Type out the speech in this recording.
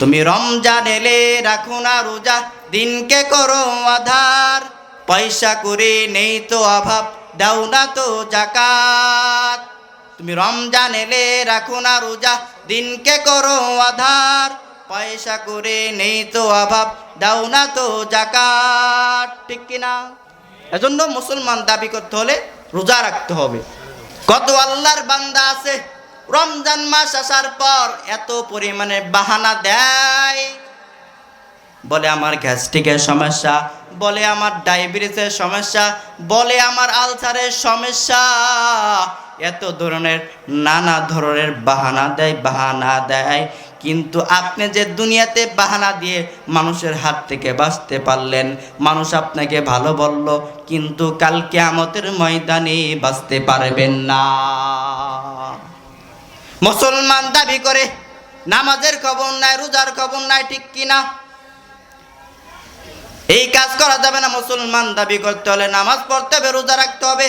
তুমি রমজান এলে রাখো না রোজা, দিনকে করো আধার। পয়সা করে নেই তো অভাব, দাও না তো জাকাত। তুমি রমজান এলে রাখো না রোজা, দিনকে করো আধার। পয়সা করে নেই তো অভাব, দাও না তো জাকাত। ঠিক কিনা এজন্য মুসলমান দাবি করতে হলে রোজা রাখতে হবে। কত আল্লাহর বান্দা আছে রমজান মাস আসার পর এত পরিমাণে বাহানা দেয়। বলে আমার গ্যাস্ট্রিকের সমস্যা, বলে আমার ডায়াবেটিসের সমস্যা, বলে আমার আলসারের সমস্যা। এত ধরনের নানা ধরনের বাহানা দেয় বাহানা দেয়। কিন্তু আপনি যে দুনিয়াতে বাহানা দিয়ে মানুষের হাত থেকে বাঁচতে পারলেন, মানুষ আপনাকে ভালো বলল, কিন্তু কালকে আমতের ময়দানে বাঁচতে পারবেন না। মুসলমান দাবি করে, নামাজের খবর নাই, রোজার খবর নাই, ঠিক কিনা? এই কাজ করা যাবে না, মুসলমান দাবি করতে হলে নামাজ পড়তে হবে, রোজা রাখতে হবে।